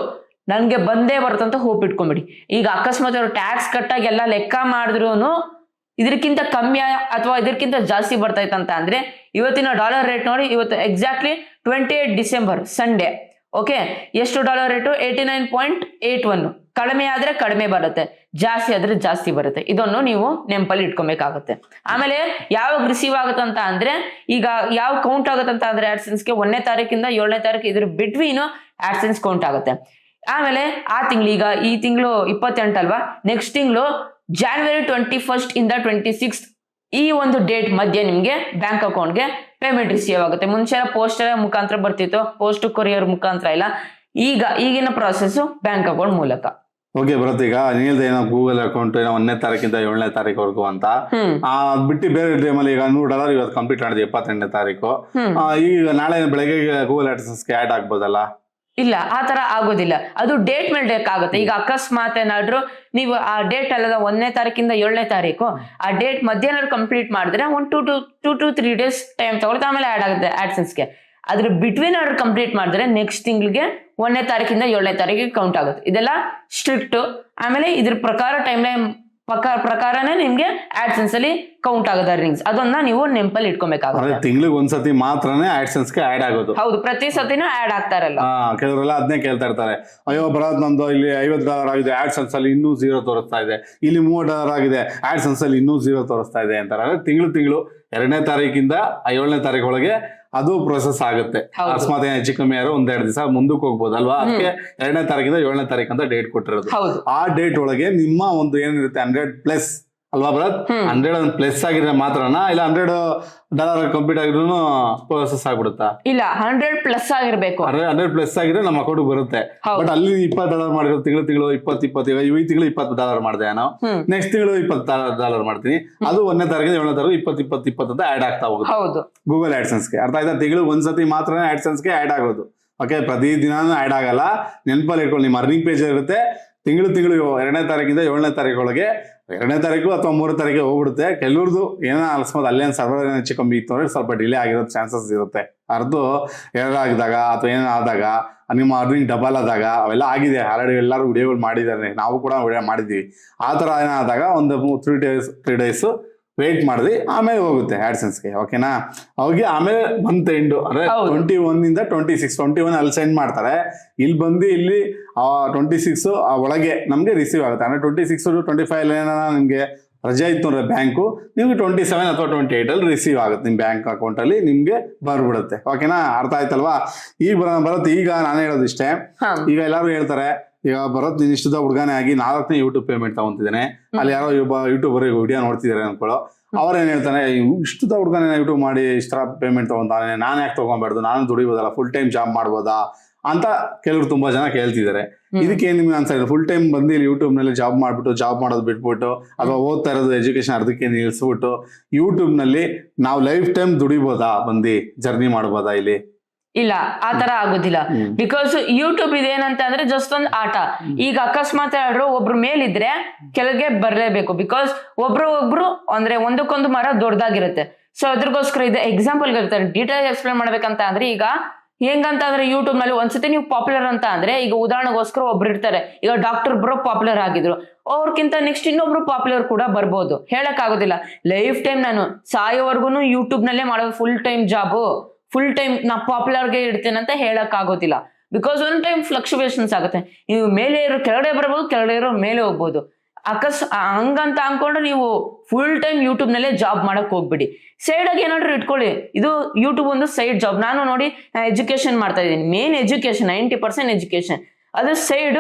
ನನಗೆ ಬಂದೇ ಬರುತ್ತಂತ ಹೋಪ್ ಇಟ್ಕೊಂಬಿಡಿ. ಈಗ ಅಕಸ್ಮಾತ್ ಅವರು ಟ್ಯಾಕ್ಸ್ ಕಟ್ಟಾಗಿ ಎಲ್ಲ ಲೆಕ್ಕ ಮಾಡಿದ್ರು ಇದಕ್ಕಿಂತ ಕಮ್ಮಿ ಅಥವಾ ಇದಕ್ಕಿಂತ ಜಾಸ್ತಿ ಬರ್ತೈತಂತ ಅಂದ್ರೆ, ಇವತ್ತಿನ ಡಾಲರ್ ರೇಟ್ ನೋಡಿ, ಇವತ್ತು exactly twenty eight December Sunday okay ಎಷ್ಟು dollar rate eighty nine point eight one ಕಡಿಮೆ ಆದ್ರೆ ಕಡಿಮೆ ಬರುತ್ತೆ. ಜಾಸ್ತಿ ಆದ್ರೆ ಜಾಸ್ತಿ ಬರುತ್ತೆ. ಇದನ್ನು ನೀವು ನೆಂಪಲ್ಲಿ ಇಟ್ಕೊಬೇಕಾಗುತ್ತೆ. ಆಮೇಲೆ ಯಾವಾಗ ರಿಸೀವ್ ಆಗುತ್ತಂತ ಅಂದ್ರೆ, ಈಗ ಯಾವ ಕೌಂಟ್ ಆಗುತ್ತಂತ ಅಂದ್ರೆ ಆಡ್ಸೆನ್ಸ್ಗೆ ಒಂದನೇ ತಾರೀಕಿಂದ ಏಳನೇ ತಾರೀಕು ಇದ್ರ ಬಿಟ್ವೀನು ಆಡ್ಸೆನ್ಸ್ ಕೌಂಟ್ ಆಗುತ್ತೆ. ಆಮೇಲೆ ಆ ತಿಂಗಳು ಈಗ ಈ ತಿಂಗಳು ಇಪ್ಪತ್ತೆಂಟಲ್ವಾ ನೆಕ್ಸ್ಟ್ ತಿಂಗಳು ಜಾನ್ವರಿ ಟ್ವೆಂಟಿ ಫಸ್ಟ್ ಇಂದ ಟ್ವೆಂಟಿ ಸಿಕ್ಸ್ ಈ ಒಂದು ಡೇಟ್ ಮಧ್ಯೆ ನಿಮಗೆ ಬ್ಯಾಂಕ್ ಅಕೌಂಟ್ಗೆ ಪೇಮೆಂಟ್ ರಿಸೀವ್ ಆಗುತ್ತೆ. ಮುಂಚೆ ಪೋಸ್ಟರ್ ಮುಖಾಂತರ ಬರ್ತಿತ್ತು. ಪೋಸ್ಟ್ ಕೊರಿಯರ್ ಮುಖಾಂತರ ಇಲ್ಲ. ಈಗ ಈಗಿನ ಪ್ರಾಸೆಸ್ ಬ್ಯಾಂಕ್ ಅಕೌಂಟ್ ಮೂಲಕ. ಓಕೆ ಬರುತ್ತೆ. ಈಗ ನೀಲ್ದ ಏನೋ ಗೂಗಲ್ ಅಕೌಂಟ್ ಏನೋ ಒಂದನೇ ತಾರೀಕಿಂದ ಏಳನೇ ತಾರೀಕುವರೆಗೂ ಅಂತ. ಅದ್ ಬಿಟ್ಟು ಬೇರೆ ಟೈಮಲ್ಲಿ ಈಗ ನೂರು ಡಾಲರ್ ಇವತ್ತು ಕಂಪ್ಲೀಟ್ ಮಾಡಿದೆ ಇಪ್ಪತ್ತೆಂಟನೇ ತಾರೀಕು. ಈಗ ನಾಳೆ ಬೆಳಗ್ಗೆ ಗೂಗಲ್ಗೆ ಆಡ್ ಆಗ್ಬೋದಲ್ಲ? ಇಲ್ಲ ಆ ತರ ಆಗೋದಿಲ್ಲ. ಅದು ಡೇಟ್ ಮೇಲೆ ಡೇಕ್ ಆಗುತ್ತೆ ಈಗ ಅಕಸ್ಮಾತ್ ಏನಾದ್ರು ನೀವು ಆ ಡೇಟ್ ಅಲ್ಲದ ಒಂದನೇ ತಾರೀಕಿಂದ ಏಳನೇ ತಾರೀಕು, ಆ ಡೇಟ್ ಮಧ್ಯಾಹ್ನ ಕಂಪ್ಲೀಟ್ ಮಾಡಿದ್ರೆ ಒಂದು two two two two three days time ತಗೊಳುತ್ತೆ ಆಮೇಲೆ ಆಡ್ ಆಗುತ್ತೆ ಆಡ್ಸೆನ್ಸ್ಗೆ ಅದ್ರ ಬಿಟ್ವೀನ್ ಆರ್ಡರ್ ಕಂಪ್ಲೀಟ್ ಮಾಡಿದ್ರೆ ನೆಕ್ಸ್ಟ್ ತಿಂಗಳಿಗೆ ಒಂದನೇ ತಾರೀಕಿಂದ ಏಳನೇ ತಾರೀಕಿಗೆ ಕೌಂಟ್ ಆಗುತ್ತೆ. ಇದೆಲ್ಲ ಸ್ಟ್ರಿಕ್ಟ್ ಆಮೇಲೆ ಇದ್ರ ಪ್ರಕಾರ ಟೈಮ್ ಲೈನ್ ಪ್ರಕಾರ ಪ್ರಕಾರನೇ ನಿಮ್ಗೆ ಆಡ್ಸೆನ್ಸ್ ಅಲ್ಲಿ ಕೌಂಟ್ ಆಗದ ಅರ್ನಿಂಗ್ಸ್ ಅದನ್ನ ನೀವು ನೆಂಪಲ್ಲಿ ಇಟ್ಕೊಬೇಕಾಗುತ್ತೆ. ತಿಂಗಳಿಗೆ ಒಂದ್ಸತಿ ಮಾತ್ರನೇ ಗೆ ಆಡ್ ಆಗೋದು. ಹೌದು ಪ್ರತಿ ಸತಿನೂ ಆಡ್ ಆಗ್ತಾರಲ್ಲ. ಹಾ ಕೆಲವರೆಲ್ಲ ಅದನ್ನೇ ಕೇಳ್ತಾ ಇರ್ತಾರೆ. ಅಯ್ಯೋ ಬರೋದ್ ನಂದು ಇಲ್ಲಿ ಐವತ್ತು ಡಾಲರ್ ಆಗಿದೆ ಆಡ್ಸೆನ್ಸ್ ಅಲ್ಲಿ ಇನ್ನೂ ಝೀರೋ ತೋರಿಸ್ತಾ ಇದೆ. ಇಲ್ಲಿ ಮೂವತ್ತು ಡಾಲರ್ ಆಗಿದೆ ಆಡ್ಸೆನ್ಸ್ ಅಲ್ಲಿ ಇನ್ನೂ ಝೀರೋ ತೋರಿಸ್ತಾ ಇದೆ ಅಂತಾರೆ. ಅಂದ್ರೆ ತಿಂಗಳು ತಿಂಗಳು ಎರಡನೇ ತಾರೀಕಿಂದ ಏಳನೇ ತಾರೀಕು ಒಳಗೆ ಅದು ಪ್ರೊಸೆಸ್ ಆಗುತ್ತೆ. ಅಕಸ್ಮಾತ್ ಏನ್ ಹೆಚ್ಚು ಕಮ್ಮಿ ಯಾರು ಒಂದೆರಡು ದಿವಸ ಮುಂದಕ್ಕೆ ಹೋಗ್ಬೋದು. ಅಲ್ವಾ? ಅದಕ್ಕೆ ಎರಡನೇ ತಾರೀಕಿಂದ ಏಳನೇ ತಾರೀಕು ಅಂತ ಡೇಟ್ ಕೊಟ್ಟಿರೋದು. ಆ ಡೇಟ್ ಒಳಗೆ ನಿಮ್ಮ ಒಂದು ಏನಿರುತ್ತೆ ಹಂಡ್ರೆಡ್ ಪ್ಲಸ್ ಅಲ್ವಾ ಭರತ್. ಹಂಡ್ರೆಡ್ ಪ್ಲಸ್ ಆಗಿದ್ರೆ ಮಾತ್ರನಾ? ಇಲ್ಲ ಹಂಡ್ರೆಡ್ ಡಾಲರ್ ಕಂಪ್ಲೀಟ್ ಆಗಿದ್ರು ಪ್ರೊಸೆಸ್ ಆಗ್ಬಿಡುತ್ತಾ? ಇಲ್ಲ ಹಂಡ್ರೆಡ್ ಪ್ಲಸ್ ಆಗಿರ್ಬೇಕು. ಹಂಡ್ರೆಡ್ ಪ್ಲಸ್ ಆಗಿದ್ರೆ ನಮ್ಮ ಅಕೌಂಟ್ ಬರುತ್ತೆ. ಬಟ್ ಅಲ್ಲಿ ಇಪ್ಪತ್ತು ಡಾಲರ್ ಮಾಡಿರೋ ತಿಂಗಳು ತಿಂಗಳು ಇಪ್ಪತ್ ಇಪ್ಪತ್ತು ಈಗ ಈ ತಿಂಗಳು ಇಪ್ಪತ್ತು ಡಾಲರ್ ಮಾಡಿದೆ ನಾನು. ನೆಕ್ಸ್ಟ್ ತಿಂಗಳು ಇಪ್ಪತ್ತು ಡಾಲರ್ ಮಾಡ್ತೀನಿ. ಅದು ಒಂದನೇ ತಾರೀಕು ಏಳನೇ ತಾರೀಕು ಇಪ್ಪತ್ತು ಇಪ್ಪತ್ತು ಇಪ್ಪತ್ತು ಅಂತ ಆಡ್ ಆಗ್ತಾ ಹೋಗುತ್ತೆ. ಹೌದು. ಗೂಗಲ್ಗೆ. ಅರ್ಥ ಆಯ್ತಾ? ತಿಂಗಳು ಒಂದ್ಸತಿ ಮಾತ್ರ ಗೆ ಆಡ್ ಆಗೋದು. ಓಕೆ ಪ್ರತಿ ದಿನಾನು ಆಡ್ ಆಗಲ್ಲ. ನೆನಪಲ್ಲಿ ಇಟ್ಕೊಂಡು ನಿಮ್ಮ ಅರ್ನಿಂಗ್ ಪೇಜ್ ಇರುತ್ತೆ. ತಿಂಗಳು ತಿಂಗಳು ಎರಡನೇ ತಾರೀಕಿಂದ ಏಳನೇ ತಾರೀಕು ಒಳಗೆ ಎರಡನೇ ತಾರೀಕು ಅಥವಾ ಮೂರನೇ ತಾರೀಕು ಹೋಗ್ಬಿಡುತ್ತೆ. ಕೆಲವ್ರದ್ದು ಏನೋ ಅಕಸ್ಮಾತ್ ಅಲ್ಲೇನು ಸರ್ವರ್ ಏನೋ ಹೆಚ್ಚು ಇತ್ತು ಸ್ವಲ್ಪ ಡಿಲೇ ಆಗಿರೋ ಚಾನ್ಸಸ್ ಇರುತ್ತೆ. ಅರ್ದು ಆಗಿದಾಗ ಅಥವಾ ಏನೋ ಆದಾಗ, ನಿಮ್ಮ ಅರ್ನಿಂಗ್ ಡಬಲ್ ಆದಾಗ ಅವೆಲ್ಲ ಆಗಿದೆ. ಆಲ್ರೆಡಿ ಎಲ್ಲರೂ ವಿಡಿಯೋಗಳು ಮಾಡಿದ್ದಾರೆ. ನಾವು ಕೂಡ ವಿಡಿಯೋ ಮಾಡಿದ್ದೀವಿ. ಆ ಥರ ಏನಾದಾಗ ಒಂದು three days three days wait ಮಾಡಿದ್ವಿ ಆಮೇಲೆ ಹೋಗುತ್ತೆ ಗೆ ಓಕೆನಾ ಅವಾಗೆ ಆಮೇಲೆ ಮಂತ್ ಎಂಡು ಅಂದ್ರೆ ಟ್ವೆಂಟಿ ಒನ್ ಇಂದ ಟ್ವೆಂಟಿ ಸಿಕ್ಸ್ ಟ್ವೆಂಟಿ ಒನ್ ಅಲ್ಲಿ ಸೆಂಡ್ ಮಾಡ್ತಾರೆ. ಇಲ್ಲಿ ಬಂದು ಇಲ್ಲಿ ಟ್ವೆಂಟಿ ಸಿಕ್ಸ್ ಒಳಗೆ ನಮಗೆ ರಿಸೀವ್ ಆಗುತ್ತೆ. ಅಂದ್ರೆ twenty six to twenty five ಏನಾರ ನಿಮಗೆ ರಜೆ ಇತ್ತು ಅಂದರೆ ಬ್ಯಾಂಕು ನಿಮ್ಗೆ ಟ್ವೆಂಟಿ ಸೆವೆನ್ ಅಥವಾ ಟ್ವೆಂಟಿ ಅಲ್ಲಿ ರಿಸೀವ್ ಆಗುತ್ತೆ ನಿಮ್ಮ ಬ್ಯಾಂಕ್ ಅಕೌಂಟಲ್ಲಿ ನಿಮಗೆ ಬರ್ಬಿಡುತ್ತೆ. ಓಕೆನಾ ಅರ್ಥ ಆಯ್ತಲ್ವಾ? ಈಗ ಬರುತ್ತೆ ಈಗ ನಾನು ಹೇಳೋದು ಇಷ್ಟೇ. ಈಗ ಎಲ್ಲರೂ ಹೇಳ್ತಾರೆ ಈಗ ಭರತ್ ನೀನ್ ಇಷ್ಟದ ಹುಡುಗನೇ ಆಗಿ ನಾಲ್ಕನೇ ಯೂಟ್ಯೂಬ್ ಪೇಮೆಂಟ್ ತಗೊಂತಿದ್ದಾನೆ. ಅಲ್ಲಿ ಯಾರೋ ಒಬ್ಬ ಯೂಟ್ಯೂಬರ್ ವಿಡಿಯೋ ನೋಡ್ತಿದ್ದಾರೆ ಅನ್ಕೊಳ್ಳೋ. ಅವ್ರೇನ್ ಹೇಳ್ತಾನೆ ಇಷ್ಟದ ಹುಡುಗನೇ ಯೂಟ್ಯೂಬ್ ಮಾಡಿ ಇಷ್ಟ ಪೇಮೆಂಟ್ ತಗೊಂತಾನೆ ನಾನು ಯಾಕೆ ತಗೊಂಬಾರ್ದು? ನಾನು ದುಡಿಬೋದಲ್ಲ ಫುಲ್ ಟೈಮ್ ಜಾಬ್ ಮಾಡ್ಬೋದಾ? ಅಂತ ಕೆಲವರು ತುಂಬಾ ಜನ ಕೇಳ್ತಿದ್ದಾರೆ ಇದಕ್ಕೆ ಏನ್ ನಿಮ್ಗೆ ಅನ್ಸ ಫುಲ್ ಟೈಮ್ ಬಂದು ಇಲ್ಲಿ ಯೂಟ್ಯೂಬ್ನಲ್ಲಿ ಜಾಬ್ ಮಾಡ್ಬಿಟ್ಟು ಜಾಬ್ ಮಾಡೋದು ಬಿಟ್ಬಿಟ್ಟು ಅಥವಾ ಓದ್ತಾ ಇರೋದು ಎಜುಕೇಶನ್ ಅರ್ಧಕ್ಕೆ ನಿಲ್ಸ್ಬಿಟ್ಟು ಯೂಟ್ಯೂಬ್ನಲ್ಲಿ ನಾವು ಲೈಫ್ ಟೈಮ್ ದುಡಿಬೋದಾ ಬಂದು ಜರ್ನಿ ಮಾಡ್ಬೋದಾ ಇಲ್ಲಿ? ಇಲ್ಲ ಆ ತರ ಆಗೋದಿಲ್ಲ. ಬಿಕಾಸ್ ಯೂಟ್ಯೂಬ್ ಇದೇನಂತ ಅಂದ್ರೆ ಜಸ್ಟ್ ಒಂದು ಆಟ. ಈಗ ಅಕಸ್ಮಾತ್ ಯಾರು ಒಬ್ರು ಮೇಲಿದ್ರೆ ಕೆಳಗೆ ಬರ್ಲೇಬೇಕು. ಬಿಕಾಸ್ ಒಬ್ರು ಒಬ್ರು ಅಂದ್ರೆ ಒಂದಕ್ಕೊಂದು ಮರ ದೊಡ್ಡದಾಗಿರುತ್ತೆ. ಸೊ ಅದ್ರಗೋಸ್ಕರ ಇದೆ ಎಕ್ಸಾಂಪಲ್ ಇರ್ತಾರೆ ಡೀಟೇಲ್ ಎಕ್ಸ್ಪ್ಲೇನ್ ಮಾಡ್ಬೇಕಂತ ಅಂದ್ರೆ ಈಗ ಹೆಂಗಂತ ಅಂದ್ರೆ ಯೂಟ್ಯೂಬ್ನಲ್ಲಿ ಒಂದ್ಸತಿ ನೀವು ಪಾಪ್ಯುಲರ್ ಅಂತ ಅಂದ್ರೆ ಈಗ ಉದಾಹರಣೆಗೋಸ್ಕರ ಒಬ್ರು ಇರ್ತಾರೆ. ಈಗ ಡಾಕ್ಟರ್ ಬ್ರೋ ಪಾಪ್ಯುಲರ್ ಆಗಿದ್ರು. ಅವ್ರಕ್ಕಿಂತ ನೆಕ್ಸ್ಟ್ ಇನ್ನೊಬ್ರು ಪಾಪ್ಯುಲರ್ ಕೂಡ ಬರ್ಬೋದು. ಹೇಳಕ್ ಆಗೋದಿಲ್ಲ ಲೈಫ್ ಟೈಮ್ ನಾನು ಸಾಯೋವರೆಗೂ ಯೂಟ್ಯೂಬ್ ನಲ್ಲೇ ಮಾಡೋದು full time job full time ನಾ ಪಾಪ್ಯುಲರ್ಗೆ ಇಡ್ತೇನೆ ಅಂತ ಹೇಳಕ್ ಆಗೋದಿಲ್ಲ. ಬಿಕಾಸ್ ಒನ್ ಟೈಮ್ ಫ್ಲಕ್ಚುಯೇಷನ್ಸ್ ಆಗುತ್ತೆ. ನೀವು ಮೇಲೆ ಇರೋ ಕೆಳಗಡೆ ಬರ್ಬೋದು, ಕೆಳಗಡೆ ಇರೋ ಮೇಲೆ ಹೋಗ್ಬೋದು. ಅಕಸ್ ಹಂಗಂತ ಅನ್ಕೊಂಡು ನೀವು ಫುಲ್ ಟೈಮ್ ಯೂಟ್ಯೂಬ್ ನಲ್ಲೇ ಜಾಬ್ ಮಾಡಕ್ ಹೋಗ್ಬಿಡಿ. ಸೈಡ್ ಆಗಿ ಏನಾದ್ರು ಇಟ್ಕೊಳ್ಳಿ. ಇದು ಯೂಟ್ಯೂಬ್ ಒಂದು ಸೈಡ್ ಜಾಬ್ ನಾನು ನೋಡಿ ಎಜುಕೇಶನ್ ಮಾಡ್ತಾ ಇದ್ದೀನಿ. Main education ninety percent education ಅದು ಸೈಡ್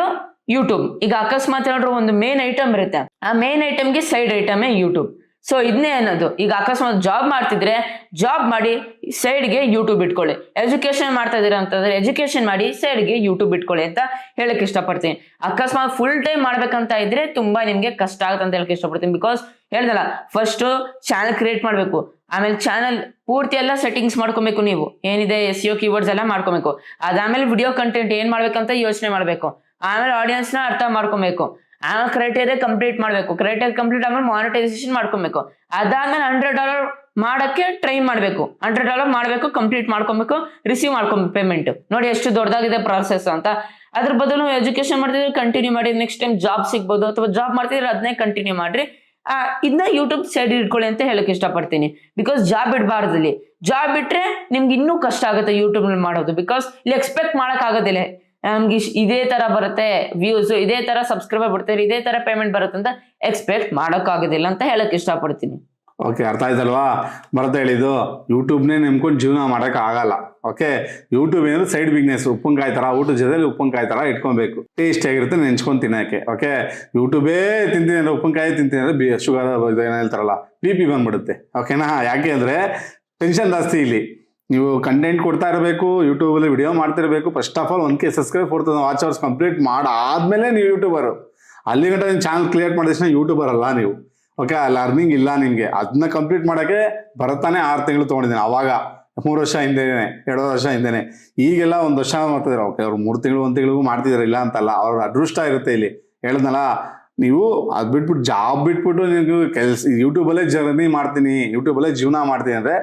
ಯೂಟ್ಯೂಬ್ ಈಗ ಅಕಸ್ಮಾತ್ ಏನಾದ್ರು ಒಂದು ಮೇನ್ ಐಟಮ್ ಇರುತ್ತೆ. ಆ ಮೇನ್ ಐಟಮ್ಗೆ ಸೈಡ್ ಐಟಮೇ ಯೂಟ್ಯೂಬ್ ಸೊ ಇದನ್ನೇ ಅನ್ನೋದು. ಈಗ ಅಕಸ್ಮಾತ್ ಜಾಬ್ ಮಾಡ್ತಿದ್ರೆ ಜಾಬ್ ಮಾಡಿ ಸೈಡ್ಗೆ ಯೂಟ್ಯೂಬ್ ಇಟ್ಕೊಳ್ಳಿ. ಎಜುಕೇಶನ್ ಮಾಡ್ತಾ ಇದೀರ ಅಂತಂದ್ರೆ ಎಜುಕೇಶನ್ ಮಾಡಿ ಸೈಡ್ಗೆ ಯೂಟ್ಯೂಬ್ ಇಟ್ಕೊಳ್ಳಿ ಅಂತ ಹೇಳಕ್ ಇಷ್ಟಪಡ್ತೀನಿ. ಅಕಸ್ಮಾತ್ ಫುಲ್ ಟೈಮ್ ಮಾಡ್ಬೇಕಂತ ಇದ್ರೆ ತುಂಬಾ ನಿಮ್ಗೆ ಕಷ್ಟ ಆಗುತ್ತೆ ಅಂತ ಹೇಳಕ್ ಇಷ್ಟಪಡ್ತೀನಿ. ಬಿಕಾಸ್ ಹೇಳ್ದಲ್ಲ ಫಸ್ಟ್ ಚಾನಲ್ ಕ್ರಿಯೇಟ್ ಮಾಡಬೇಕು. ಆಮೇಲೆ ಚಾನಲ್ ಪೂರ್ತಿ ಎಲ್ಲ ಸೆಟ್ಟಿಂಗ್ಸ್ ಮಾಡ್ಕೊಬೇಕು ನೀವು. ಏನಿದೆ ಎಸ್ ಯು ಕೀವರ್ಡ್ಸ್ ಎಲ್ಲ ಮಾಡ್ಕೊಬೇಕು. ಅದಾದ್ಮೇಲೆ ವಿಡಿಯೋ ಕಂಟೆಂಟ್ ಏನ್ ಮಾಡ್ಬೇಕಂತ ಯೋಚನೆ ಮಾಡ್ಬೇಕು. ಆಮೇಲೆ ಆಡಿಯನ್ಸ್ನ ಅರ್ಥ ಮಾಡ್ಕೊಬೇಕು. ಆಮೇಲೆ ಕ್ರೈಟೇರಿಯಾ ಕಂಪ್ಲೀಟ್ ಮಾಡಬೇಕು. ಕ್ರೈಟೇರಿಯಾ ಕಂಪ್ಲೀಟ್ ಆದ್ಮೇಲೆ ಮಾನಿಟೈಸೇಷನ್ ಮಾಡ್ಕೊಬೇಕು. ಅದಾದ್ಮೇಲೆ ಹಂಡ್ರೆಡ್ ಡಾಲರ್ ಮಾಡಕ್ಕೆ ಟ್ರೈ ಮಾಡಬೇಕು. ಹಂಡ್ರೆಡ್ ಡಾಲರ್ ಮಾಡಬೇಕು ಕಂಪ್ಲೀಟ್ ಮಾಡ್ಕೊಬೇಕು ರಿಸೀವ್ ಮಾಡ್ಕೊಬೇಕು ಪೇಮೆಂಟ್ ನೋಡಿ ಎಷ್ಟು ದೊಡ್ಡದಾಗಿದೆ ಪ್ರಾಸೆಸ್ ಅಂತ. ಅದ್ರ ಬದಲು ಎಜುಕೇಶನ್ ಮಾಡ್ತಿದ್ರೆ ಕಂಟಿನ್ಯೂ ಮಾಡಿ ನೆಕ್ಸ್ಟ್ ಟೈಮ್ ಜಾಬ್ ಸಿಗ್ಬೋದು ಅಥವಾ ಜಾಬ್ ಮಾಡ್ತಿದ್ರೆ ಅದನ್ನೇ ಕಂಟಿನ್ಯೂ ಮಾಡ್ರಿ. ಆ, ಇದನ್ನ ಯೂಟ್ಯೂಬ್ ಸೈಡ್ ಇಟ್ಕೊಳ್ಳಿ ಅಂತ ಹೇಳಕ್ ಇಷ್ಟಪಡ್ತೀನಿ. Because job ಇಡಬಾರ್ದಲ್ಲಿ. ಜಾಬ್ ಬಿಟ್ರೆ ನಿಮ್ಗೆ ಇನ್ನೂ ಕಷ್ಟ ಆಗುತ್ತೆ ಯೂಟ್ಯೂಬ್ ಮಾಡೋದು. ಬಿಕಾಸ್ ಇಲ್ಲಿ ಎಕ್ಸ್ಪೆಕ್ಟ್ ಮಾಡಕ್ ಆಗೋದಿಲ್ಲ. ನಮ್ಗೆ ಇದೇ ತರ ಬರುತ್ತೆ ವ್ಯೂಸ್ ಇದೇ ತರ ಸಬ್ಸ್ಕ್ರೈಬರ್ ಬರುತ್ತೆ ಇದೇ ತರ ಪೇಮೆಂಟ್ ಬರುತ್ತೆ ಅಂತ ಎಕ್ಸ್ಪೆಕ್ಟ್ ಮಾಡಕ್ ಆಗೋದಿಲ್ಲ ಅಂತ ಹೇಳಕ್ ಇಷ್ಟಪಡ್ತೀನಿ. ಓಕೆ ಅರ್ಥ ಆಯ್ತಲ್ವಾ? ಬರತ್ತೆ ಹೇಳಿದ್ದು ಯೂಟ್ಯೂಬ್ನೇ ನೆಮ್ಕೊಂಡು ಜೀವನ ಮಾಡೋಕೆ ಆಗಲ್ಲ ಓಕೆ ಯೂಟ್ಯೂಬ್ ಏನಂದ್ರೆ ಸೈಡ್ ಬಿಸ್ನೆಸ್ ಉಪ್ಪಿನಕಾಯಿ ಥರ ಊಟದ ಜೊತೆಲಿ ಉಪ್ಪಿನಕಾಯಿ ಥರ ಇಟ್ಕೊಬೇಕು. ಟೇಸ್ಟ್ ಆಗಿರುತ್ತೆ, ನೆಂಚ್ಕೊಂಡು ತಿನ್ನೋಕ್ಕೆ. ಓಕೆ ಯೂಟ್ಯೂಬೇ ತಿಂತೀನಿ ಅಂದ್ರೆ ಉಪ್ಪಿನಕಾಯಿ ತಿಂತೀನಿ ಅಂದ್ರೆ ಬಿ ಶುಗರ್ ಏನೋ ಹೇಳ್ತಾರಲ್ಲ ಬಿ ಪಿ ಬಂದ್ಬಿಡುತ್ತೆ. ಓಕೆನಾ ಯಾಕೆ ಅಂದರೆ ಟೆನ್ಷನ್ ಜಾಸ್ತಿ ಇಲ್ಲಿ. ನೀವು ಕಂಟೆಂಟ್ ಕೊಡ್ತಾ ಇರಬೇಕು ಯೂಟ್ಯೂಬಲ್ಲಿ video ಮಾಡ್ತಿರಬೇಕು first of all one K subscribe ಕೊಡ್ತದೆ ವಾಚ್ ಅವರ್ಸ್ ಕಂಪ್ಲೀಟ್ ಮಾಡಾದ್ಮೇಲೆ ನೀವು ಯೂಟ್ಯೂಬರು ಅಲ್ಲಿ ಗಂಟ ನೀವು ಚಾನಲ್ ಕ್ರಿಯೇಟ್ ಮಾಡಿದ ಯೂಟ್ಯೂಬರ್ ಅಲ್ಲ ನೀವು. ಓಕೆ ಲರ್ನಿಂಗ್ ಇಲ್ಲ ನಿಮಗೆ ಅದನ್ನ ಕಂಪ್ಲೀಟ್ ಮಾಡೋಕ್ಕೆ ಬರತ್ತಾನೆ ಆರು ತಿಂಗಳು ತೊಗೊಂಡಿದ್ದೀನಿ, ಅವಾಗ. ಮೂರು ವರ್ಷ ಹಿಂದೆನೆ ಎರಡು ವರ್ಷ ಹಿಂದೆನೆ. ಈಗೆಲ್ಲ ಒಂದು ವರ್ಷ ಮಾಡ್ತಿದ್ದಾರೆ ಓಕೆ ಅವ್ರು ಮೂರು ತಿಂಗಳು, ಒಂದು ತಿಂಗಳಿಗೂ ಮಾಡ್ತಿದ್ದಾರೆ ಇಲ್ಲ ಅಂತಲ್ಲ. ಅವ್ರ ಅದೃಷ್ಟ ಇರುತ್ತೆ ಇಲ್ಲಿ. ಹೇಳಿದ್ನಲ್ಲ, ನೀವು ಅದು ಬಿಟ್ಬಿಟ್ಟು ಜಾಬ್ ಬಿಟ್ಬಿಟ್ಟು ನೀವು ಕೆಲಸ ಯೂಟ್ಯೂಬಲ್ಲೇ ಜರ್ನಿ ಮಾಡ್ತೀನಿ ಯೂಟ್ಯೂಬಲ್ಲೇ ಜೀವನ ಮಾಡ್ತೀನಿ ಅಂದರೆ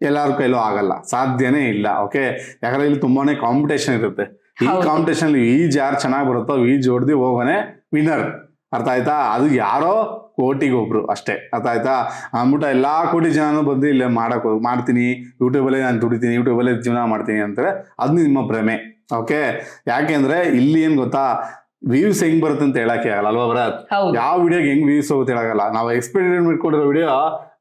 ಎಲ್ಲರ ಕೈಲೂ ಆಗಲ್ಲ ಸಾಧ್ಯನೇ ಇಲ್ಲ ಓಕೆ ಯಾಕಂದ್ರೆ ಇಲ್ಲಿ ತುಂಬಾನೇ ಕಾಂಪಿಟೇಷನ್ ಇರುತ್ತೆ. ಈ. ಕಾಂಪಿಟೇಷನ್ ಈಜ್ ಯಾರು ಚೆನ್ನಾಗಿ ಬರುತ್ತೋ ಈಜ್ ಹೊಡೆದು ಹೋಗೋನೆ ವಿನ್ನರ್ ಅರ್ಥ ಆಯ್ತಾ? ಅದು ಯಾರೋ ಕೋಟಿಗೆ ಒಬ್ರು ಅಷ್ಟೇ ಅರ್ಥ ಆಯ್ತಾ? ಅಂದ್ಬಿಟ್ಟು ಎಲ್ಲಾ ಕೋಟಿ ಜನನು ಬಂದು ಇಲ್ಲೇ ಮಾಡಕ್ ಮಾಡ್ತೀನಿ ಯೂಟ್ಯೂಬಲ್ಲೇ ನಾನು ದುಡಿತೀನಿ ಯೂಟ್ಯೂಬಲ್ಲೇ ಜೀವನ ಮಾಡ್ತೀನಿ ಅಂತಾರೆ ಅದು ನಿಮ್ಮ ಭ್ರಮೆ ಓಕೆ ಯಾಕೆಂದ್ರೆ ಇಲ್ಲಿ ಏನ್ ಗೊತ್ತಾ? ವ್ಯೂಸ್ ಹೆಂಗ್ ಬರುತ್ತೆ ಅಂತ ಹೇಳಕ್ಕೆ ಆಗಲ್ಲ ಅಲ್ವಾ ಯಾವ ವಿಡಿಯೋಗೆ ಹೆಂಗ್ ವ್ಯೂಸ್ ಹೋಗುತ್ತೆ ಹೇಳಲ್ಲ ನಾವು ಎಕ್ಸ್ಪೆಕ್ಟೆಡ್ ಇಟ್ಕೊಂಡಿರೋ ವಿಡಿಯೋ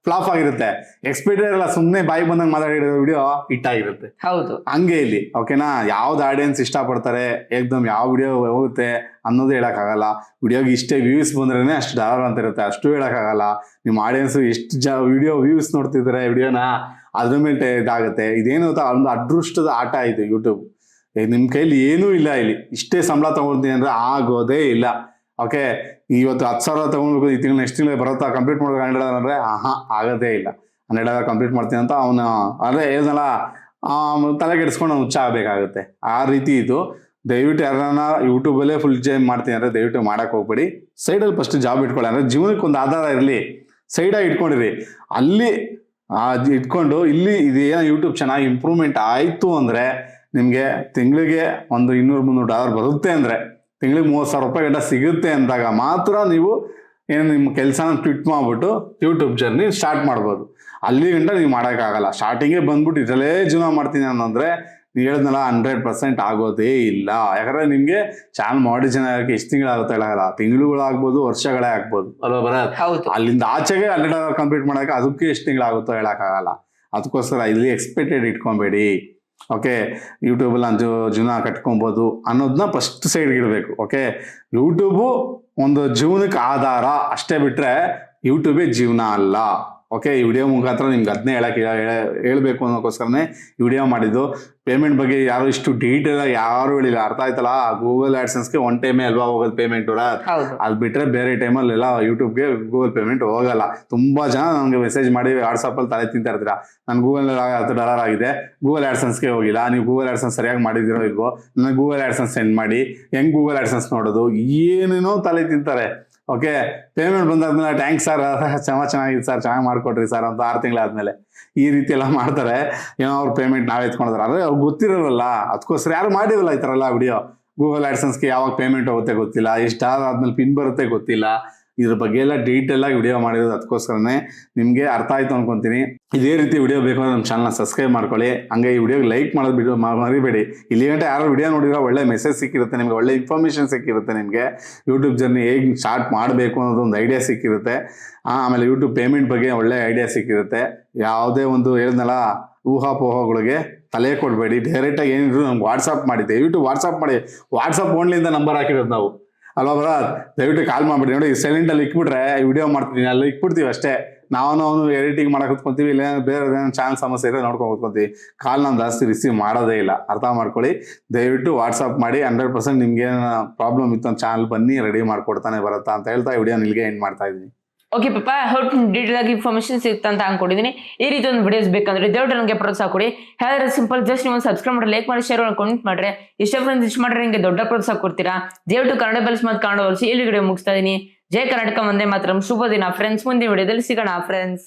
ಫ್ಲಾಪ್ ಆಗಿರುತ್ತೆ. ಎಕ್ಸ್ಪೆಕ್ಟೆಡ್ ಎಲ್ಲ ಸುಮ್ಮನೆ ಬಾಯಿ ಬಂದಂಗೆ ಮಾತಾಡಿರೋ ವಿಡಿಯೋ ಹಿಟ್ ಆಗಿರುತ್ತೆ ಹೌದು. ಹಂಗೆ ಇಲ್ಲಿ ಓಕೆನಾ ಯಾವ್ದು ಆಡಿಯನ್ಸ್ ಇಷ್ಟಪಡ್ತಾರೆ ಏಕ್ದಮ್ ಯಾವ ವಿಡಿಯೋ ಹೋಗುತ್ತೆ ಅನ್ನೋದು ಹೇಳೋಕ್ಕಾಗಲ್ಲ. ವಿಡಿಯೋಗೆ ಇಷ್ಟೇ ವ್ಯೂಸ್ ಬಂದ್ರೇನೆ ಅಷ್ಟು ಡಾಲರ್ ಅಂತ ಇರುತ್ತೆ. ಅಷ್ಟು ಹೇಳೋಕ್ಕಾಗಲ್ಲ. ನಿಮ್ಮ ಆಡಿಯನ್ಸ್ ಎಷ್ಟು ಜ ವಿಡಿಯೋ ವ್ಯೂಸ್ ನೋಡ್ತಿದ್ದಾರೆ ವಿಡಿಯೋನ ಅದ್ರ ಮೇಲೆ ಇದಾಗುತ್ತೆ. ಇದೇನು ಗೊತ್ತಾ ಒಂದು ಅದೃಷ್ಟದ ಆಟ ಇದು ಯೂಟ್ಯೂಬ್ ನಿಮ್ಮ ಕೈಲಿ ಏನೂ ಇಲ್ಲ ಇಲ್ಲಿ. ಇಷ್ಟೇ ಸಂಬಳ ತಗೊಳ್ತೀನಿ ಅಂದ್ರೆ ಆಗೋದೇ ಇಲ್ಲ. ಓಕೆ ಇವತ್ತು ಹತ್ತು ಸಾವಿರ ತಗೊಳ್ಬೇಕು ಈ ತಿಂಗಳು ನೆಕ್ಸ್ಟ್ ತಿಂಗಳು ಬರುತ್ತಾ ಕಂಪ್ಲೀಟ್ ಮಾಡ್ಬೇಕು ಹಂಡ್ರೆಡ್ ಅಂದ್ರೆ, ಆಹಾ, ಆಗೋದೇ ಇಲ್ಲ. ಹನ್ನೆರಡು ಅವರ್ ಕಂಪ್ಲೀಟ್ ಮಾಡ್ತೀನಿ ಅಂತ ಅವನು, ಅದೇ ಏನಲ್ಲ ತಲೆ ಕೆಡಿಸ್ಕೊಂಡು ಅವ್ನು ಹುಚ್ಚ ಆಗಬೇಕಾಗುತ್ತೆ. ಆ ರೀತಿ ಇದು. ದಯವಿಟ್ಟು ಯಾರನ್ನ ಯೂಟ್ಯೂಬಲ್ಲೇ ಫುಲ್ ಜೈಮ್ ಮಾಡ್ತೀನಿ ಅಂದರೆ ದಯವಿಟ್ಟು ಮಾಡೋಕೆ ಹೋಗ್ಬೇಡಿ. ಸೈಡಲ್ಲಿ ಫಸ್ಟ್ ಜಾಬ್ ಇಟ್ಕೊಳ್ಳಿ. ಅಂದರೆ ಜೀವನಕ್ಕೆ ಒಂದು ಆಧಾರ ಇರಲಿ. ಸೈಡಾಗಿ ಇಟ್ಕೊಂಡಿರಿ. ಅಲ್ಲಿ ಇಟ್ಕೊಂಡು ಇಲ್ಲಿ ಇದೇನೋ ಯೂಟ್ಯೂಬ್ ಚೆನ್ನಾಗಿ ಇಂಪ್ರೂವ್ಮೆಂಟ್ ಆಯಿತು ಅಂದರೆ ನಿಮಗೆ ತಿಂಗಳಿಗೆ ಒಂದು ಇನ್ನೂರು ಮುನ್ನೂರು ಡಾಲರ್ ಬರುತ್ತೆ ಅಂದರೆ ತಿಂಗಳಿಗೆ ಮೂವತ್ತು ಸಾವಿರ ರೂಪಾಯಿ ಗಂಟ ಸಿಗುತ್ತೆ ಅಂದಾಗ ಮಾತ್ರ ನೀವು ಏನು ನಿಮ್ಮ ಕೆಲಸನ ಟ್ವಿಟ್ ಮಾಡಿಬಿಟ್ಟು ಯೂಟ್ಯೂಬ್ ಜರ್ನಿ ಸ್ಟಾರ್ಟ್ ಮಾಡ್ಬೋದು. ಅಲ್ಲಿ ಗಂಟ ನೀವು ಮಾಡೋಕ್ಕಾಗಲ್ಲ ಸ್ಟಾರ್ಟಿಂಗೇ ಬಂದ್ಬಿಟ್ಟು ಇದರಲ್ಲೇ ಜೀವನ ಮಾಡ್ತೀನಿ ಅನ್ನಂದರೆ ನೀವು ಹೇಳಿದ್ನಲ್ಲ ಹಂಡ್ರೆಡ್ ಪರ್ಸೆಂಟ್ ಆಗೋದೇ ಇಲ್ಲ. ಯಾಕಂದರೆ ನಿಮಗೆ ಚಾನಲ್ ಮಾಡಿಜನ್ ಯಾಕೆ ಎಷ್ಟು ತಿಂಗಳಾಗುತ್ತೆ ಹೇಳೋಲ್ಲ. ತಿಂಗಳುಗಳಾಗ್ಬೋದು ವರ್ಷಗಳೇ ಆಗ್ಬೋದು. ಅಲ್ವಾ ಬರ ಹೌದು. ಅಲ್ಲಿಂದ ಆಚೆಗೆ ಹಂಡ್ರೆಡ್ ಅವರ್ ಕಂಪ್ಲೀಟ್ ಮಾಡೋಕ್ಕೆ ಅದಕ್ಕೆ ಎಷ್ಟು ತಿಂಗಳಾಗುತ್ತೋ ಹೇಳೋಕ್ಕಾಗಲ್ಲ ಅದಕ್ಕೋಸ್ಕರ ಇಲ್ಲಿ ಎಕ್ಸ್ಪೆಕ್ಟೆಡ್ ಇಟ್ಕೊಬೇಡಿ. ಓಕೆ ಯೂಟ್ಯೂಬಲ್ಲಿ ನಾನು ಜೀವ- ಜೀವನ ಕಟ್ಕೊಬೋದು ಅನ್ನೋದನ್ನ ಫಸ್ಟ್ ಸೈಡ್ಗೆ ಇಡಬೇಕು. ಓಕೆ ಯೂಟ್ಯೂಬು ಒಂದು ಜೀವನಕ್ಕೆ ಆಧಾರ. ಅಷ್ಟೇ ಬಿಟ್ಟರೆ ಯೂಟ್ಯೂಬೇ ಜೀವನ ಅಲ್ಲ. ಓಕೆ ಈ ವಿಡಿಯೋ ಮುಖಾಂತರ ನಿಮ್ಗೆ ಅದನ್ನೇ ಹೇಳಕ್ಕೆ ಹೇಳಬೇಕು ಅನ್ನೋಕ್ಕೋಸ್ಕರನೇ ಈ ವಿಡಿಯೋ ಮಾಡಿದ್ದು. ಪೇಮೆಂಟ್ ಬಗ್ಗೆ ಯಾರು ಇಷ್ಟು ಡೀಟೇಲ್ ಆಗಿ ಯಾರು ಹೇಳಿಲ್ಲ. ಅರ್ಥ ಆಯ್ತಲ್ಲ? ಗೂಗಲ್ ಆಡ್ಸನ್ಸ್ಗೆ ಒನ್ ಟೈಮೇ ಅಲ್ವಾ ಹೋಗೋದು ಪೇಮೆಂಟ್ ಅದು ಬಿಟ್ಟರೆ ಬೇರೆ ಟೈಮಲ್ಲಿ ಎಲ್ಲ ಯೂಟ್ಯೂಬ್ಗೆ ಗೂಗಲ್ ಪೇಮೆಂಟ್ ಹೋಗಲ್ಲ. ತುಂಬ ಜನ ನನಗೆ ಮೆಸೇಜ್ ಮಾಡಿ ವಾಟ್ಸಪ್ಪಲ್ಲಿ ತಲೆ ತಿಂತಾ ಇರ್ತೀರಾ? ನಾನು ಗೂಗಲ್ ಹತ್ತು ಡಾಲರ್ ಆಗಿದೆ. ಗೂಗಲ್ ಆಡ್ಸನ್ಸ್ಗೆ ಹೋಗಿಲ್ಲ. ನೀವು ಗೂಗಲ್ ಆಡ್ಸನ್ಸ್ ಸರಿಯಾಗಿ ಮಾಡಿದಿರೋ ಇಲ್ವೋ? ನನಗೆ ಗೂಗಲ್ ಆಡ್ಸನ್ಸ್ ಸೆಂಡ್ ಮಾಡಿ. ಹೆಂಗೆ ಗೂಗಲ್ ಆಡ್ಸನ್ಸ್ ನೋಡೋದು? ಏನೇನೋ ತಲೆ ತಿಂತಾರೆ. ಓಕೆ ಪೇಮೆಂಟ್ ಬಂದಾದ್ಮೇಲೆ ಟ್ಯಾಂಕ್ ಸರ್ ಚೆನ್ನಾಗಿ ಚೆನ್ನಾಗಿದೆ ಸರ್ ಚೆನ್ನಾಗಿ ಮಾಡ್ಕೊಟ್ರಿ ಸರ್ ಅಂತ ಆರು ತಿಂಗಳಾದ್ಮೇಲೆ ಈ ರೀತಿ ಎಲ್ಲ ಮಾಡ್ತಾರೆ. ಏನೋ ಅವ್ರು ಪೇಮೆಂಟ್ ನಾವೇ ಎತ್ಕೊಂಡಿದ್ರೆ. ಆದರೆ ಅವ್ರು ಗೊತ್ತಿರಲ್ಲ ಅದಕ್ಕೋಸ್ಕರ ಯಾರು ಮಾಡಿರಲ್ಲ ಈ ಥರ ಎಲ್ಲ ವಿಡಿಯೋ ಗೂಗಲ್ ಆಡ್ಸನ್ಸ್ಗೆ ಯಾವಾಗ ಪೇಮೆಂಟ್ ಹೋಗುತ್ತೆ ಗೊತ್ತಿಲ್ಲ ಎಷ್ಟು ಆದ್ಮೇಲೆ ಪಿನ್ ಬರುತ್ತೆ ಗೊತ್ತಿಲ್ಲ. ಇದ್ರ ಬಗ್ಗೆ ಎಲ್ಲ ಡೀಟೇಲ್ ಆಗಿ ವಿಡಿಯೋ ಮಾಡಿರೋದು ಅದಕ್ಕೋಸ್ಕರನೇ ನಿಮಗೆ ಅರ್ಥ ಆಯ್ತು ಅನ್ಕೊಂತೀನಿ. ಇದೇ ರೀತಿ ವಿಡಿಯೋ ಬೇಕು ನಮ್ಮ ಚಾನಲ್ನ ಸಬ್ಸ್ಕ್ರೈಬ್ ಮಾಡ್ಕೊಳ್ಳಿ. ಹಂಗೆ ಈ ವಿಡಿಯೋಗೆ ಲೈಕ್ ಮಾಡೋದು ಬಿಡೋ ಮರಿಬೇಡಿ. ಇಲ್ಲಿ ಗಂಟೆ ಯಾರು ವಿಡಿಯೋ ನೋಡಿದ್ರೆ ಒಳ್ಳೆ ಮೆಸೇಜ್ ಸಿಕ್ಕಿರುತ್ತೆ ನಿಮಗೆ, ಒಳ್ಳೆ ಇನ್ಫಾರ್ಮೇಷನ್ ಸಿಕ್ಕಿರುತ್ತೆ ನಿಮಗೆ. ಯೂಟ್ಯೂಬ್ ಜರ್ನಿ ಹೇಗೆ ಸ್ಟಾರ್ಟ್ ಮಾಡಬೇಕು ಅನ್ನೋದು ಒಂದು ಐಡಿಯಾ ಸಿಕ್ಕಿರುತ್ತೆ. ಆಮೇಲೆ ಯೂಟ್ಯೂಬ್ ಪೇಮೆಂಟ್ ಬಗ್ಗೆ ಒಳ್ಳೆ ಐಡಿಯಾ ಸಿಕ್ಕಿರುತ್ತೆ. ಯಾವುದೇ ಒಂದು ಹೇಳಿದ್ನಲ್ಲ ಊಹಾಪೋಹಗಳಿಗೆ ತಲೆ ಕೊಡಬೇಡಿ. ಡೈರೆಕ್ಟಾಗಿ ಏನಿದ್ರು ನಮ್ಗೆ ವಾಟ್ಸಪ್ ಮಾಡಿ. ದಯವಿಟ್ಟು ವಾಟ್ಸಪ್ ಮಾಡಿ. ವಾಟ್ಸಪ್ ಓನ್ಲಿಂದ ನಂಬರ್ ಹಾಕಿರೋದು ನಾವು. ಅಲ್ವಾ ಬರ ದಯವಿಟ್ಟು ಕಾಲ್ ಮಾಡ್ಬಿಡಿ. ನೋಡಿ ಸೈಲೆಂಟಲ್ಲಿ ಇಕ್ಬಿಟ್ರೆ ವಿಡಿಯೋ ಮಾಡ್ತೀನಿ. ಅಲ್ಲಿ ಇಕ್ಬಿಡ್ತೀವಿ ಅಷ್ಟೇ. ನಾವು ಅವನು ಎಡಿಟಿಂಗ್ ಮಾಡಕ್ ಕುತ್ಕೊಂತೀವಿ ಇಲ್ಲ ಬೇರೆ ಏನೋ ಚಾನ್ಸ್ ಸಮಸ್ಯೆ ಇದೆ ನೋಡ್ಕೊಂಡು ಕೂತ್ಕೊಂತೀವಿ. ಕಾಲ್ ನಾನು ಜಾಸ್ತಿ ರಿಸೀವ್ ಮಾಡೋದೇ ಇಲ್ಲ. ಅರ್ಥ ಮಾಡ್ಕೊಳ್ಳಿ. ದಯವಿಟ್ಟು ವಾಟ್ಸಪ್ ಮಾಡಿ. ಹಂಡ್ರೆಡ್ ಪರ್ಸೆಂಟ್ ನಿಮ್ಗೆ ಪ್ರಾಬ್ಲಮ್ ಇತ್ತು ಚಾನಲ್ ಬನ್ನಿ ರೆಡಿ ಮಾಡ್ಕೊಡ್ತಾನೆ ಬರುತ್ತಾ ಅಂತ ಹೇಳ್ತಾ ವಿಡಿಯೋ ನಿಲ್ಗೆ ಎಂಡ್ ಮಾಡ್ತಾ ಇದ್ದೀನಿ. ಓಕೆ ಪಾಪ ಹೋಪ್ ಡೀಟೇಲ್ ಆಗಿ ಇನ್ಫಾರ್ಮೇಷನ್ ಸಿಗುತ್ತೆ ಅಂತ ಅನ್ಕೊಂಡಿದ್ದೀನಿ ಈ ರೀತಿ ಒಂದು ವಿಡಿಯೋಸ್ ಬೇಕಂದ್ರೆ ದೇವ್ರು ನನಗೆ ಪ್ರೋತ್ಸಾಹ ಕೊಡಿ ಹೇಳಿದ್ರೆ ಸಿಂಪಲ್ ಜಸ್ಟ್ ನೀವು ಸಬ್ಸ್ಕ್ರೈಬ್ ಮಾಡಿ ಲೈಕ್ ಮಾಡಿ ಶೇರ್ ಮಾಡಿ ಕಮೆಂಟ್ ಮಾಡ್ರೆ. ಇಷ್ಟ ಫ್ರೆಂಡ್ಸ್ ಇಷ್ಟ ಮಾಡ್ರೆ ನಿಮಗೆ ದೊಡ್ಡ ಪ್ರೋತ್ಸಾಹ ಕೊಡ್ತೀರಾ ದೇವ್ರು ಕನ್ನಡ ಬೆಲ್ಸ್ ಮತ್ತು ಕನ್ನಡ ಬಳಸಿ ಇಲ್ಲಿ ಮುಗಿಸ್ತಾ ಇದೀನಿ. ಜೈ ಕರ್ನಾಟಕ ಒಂದೇ ಮಾತ್ರ. ಶುಭ ದಿನ. ಫ್ರೆಂಡ್ಸ್ ಮುಂದಿನ ವಿಡಿಯೋದಲ್ಲಿ ಸಿಗೋಣ ಫ್ರೆಂಡ್ಸ್